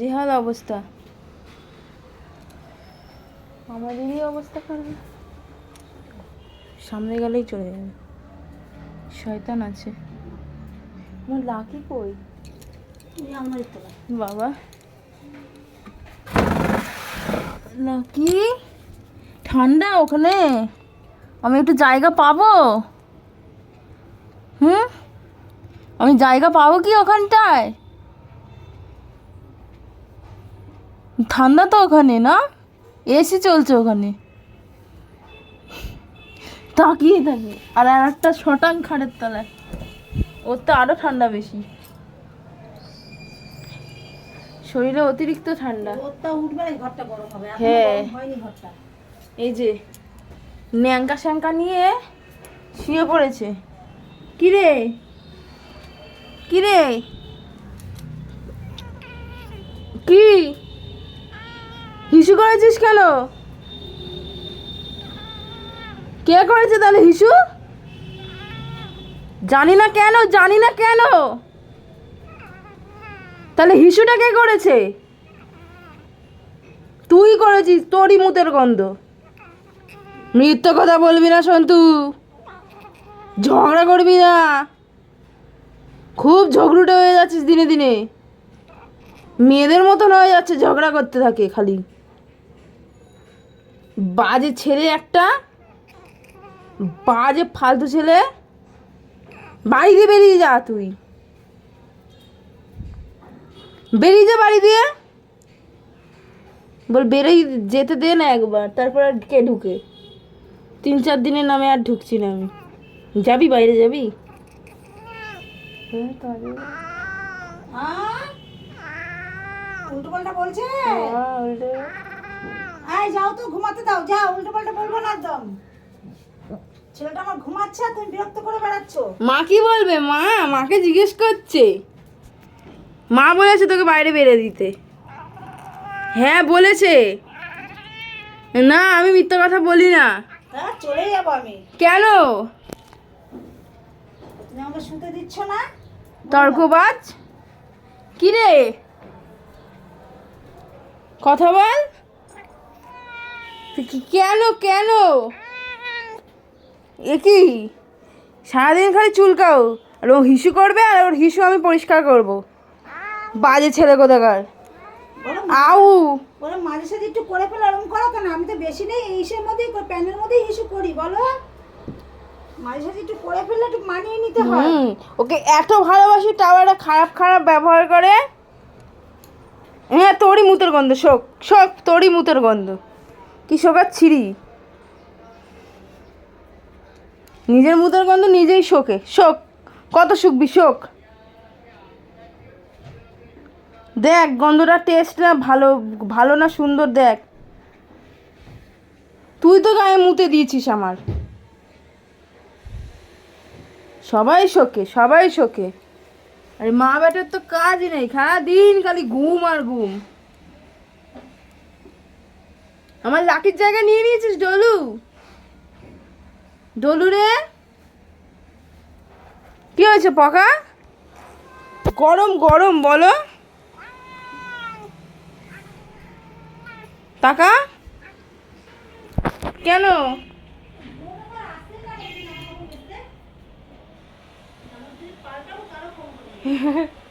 জেহাল অবস্থা। আমাদেরই অবস্থা খারাপ। সামনে গেলেই চলে যাবে। শয়তান আছে। আমার লাকি কই? আমার বাবা। লাকি? ঠান্ডা ওখানে। আমি একটু জায়গা পাবো? হুম? আমি জায়গা পাবো কি ওখানটায়? ঠান্ডা তো ওখানে না? এসি চলছে ওখানে। তাকিয়ে থাকে। আর আর একটা শটাং খাড়ের তলায়। ওর তো আরও ঠান্ডা বেশি। শরীরে অতিরিক্ত ঠান্ডা। হ্যাঁ। এই যে ন্যাঙ্কা শ্যাংকা নিয়ে শুয়ে পড়েছে। কিরে? কিরে? কি? করেছিস কেন? কে করেছে তাহলে হিসু? জানি না কেন, জানি না কেন। তাহলে হিসুটা কে করেছে? তুই করেছিস, তোরই মুতের গন্ধ। মিথ্যে কথা বলবি না, সন্তু। ঝগড়া করবি না। খুব ঝগড়ুটে হয়ে যাচ্ছিস দিনে দিনে। মেয়েদের মতন হয়ে যাচ্ছে ঝগড়া করতে থাকে খালি। বাজে ছেলে একটা বাজে ফালতু ছেলে। বাড়ি দিয়ে বেরিয়ে যা তুই। বেরিয়ে যা বাড়ি দিয়ে। বল বেরোই যেতে দে না একবার তারপর আর কে ঢুকে? তিন চার দিনের নামে আর ঢুকছি না আমি। যাবি বাইরে যাবি? হ্যাঁ, উল্টো পাল্টা বলছে? হ্যাঁ। আয় যাও তো ঘুমাতে দাও যাও উল্টো পাল্টা বলব না একদম। ছেলেটা আমার ঘুমাচ্ছে আর তুমি বিরক্ত করে বেড়াচ্ছ। মা কি বলবে? মা মাকে জিজ্ঞেস করছে। মা বলেছে তোকে বাইরে বেরে দিতে। হ্যাঁ বলেছে। না আমি মিথ্যা কথা বলি না। হ্যাঁ চলে যাব আমি। কেন? তুমি আমাকে শুতে দিচ্ছ না? তর্কবাজ? কি রে? কথা বল। কেন কেন? এ কি? সারাদিন খালি চুলকাও। আর ও হিসু করবে আর ওর হিসু আমি পরিষ্কার করব। বাজে ছেলে কোথাকার। আউ। বলো মাঝে সাঝে একটু করে ফেলে এরকম করো কেন? আমি তো বেশি নেই এইসের মধ্যেই প্যানের মধ্যেই ইস্যু করি বলো। মাঝে সাঝে একটু করে ফেললে একটু মানিয়ে নিতে হয়। ওকে এত ভালোবাসি একটা খারাপ খারাপ ব্যবহার করে। হ্যাঁ তোরই মুতের গন্ধ শোক শোক তোরই মুতের গন্ধ। কি শোকার ছিঁড়ি। নিজের মুতের গন্ধ নিজেই শোকে। শোক, কত শুকবি শোক দেখ, গন্ধটা টেস্টটা ভালো ভালো না সুন্দর, দেখ। তুই তো গায়ে মুতে দিয়েছিস আমার। সবাই শোকে সবাই শোকে। আরে মা বেটার তো কাজই নেই সারা দিন খালি ঘুম আর ঘুম। আমার লাকির জায়গা নিয়ে নিয়েছিস, ডলু? ডলু রে? কি হয়েছে, পকা? গরম গরম, বলো। টাকা কেন?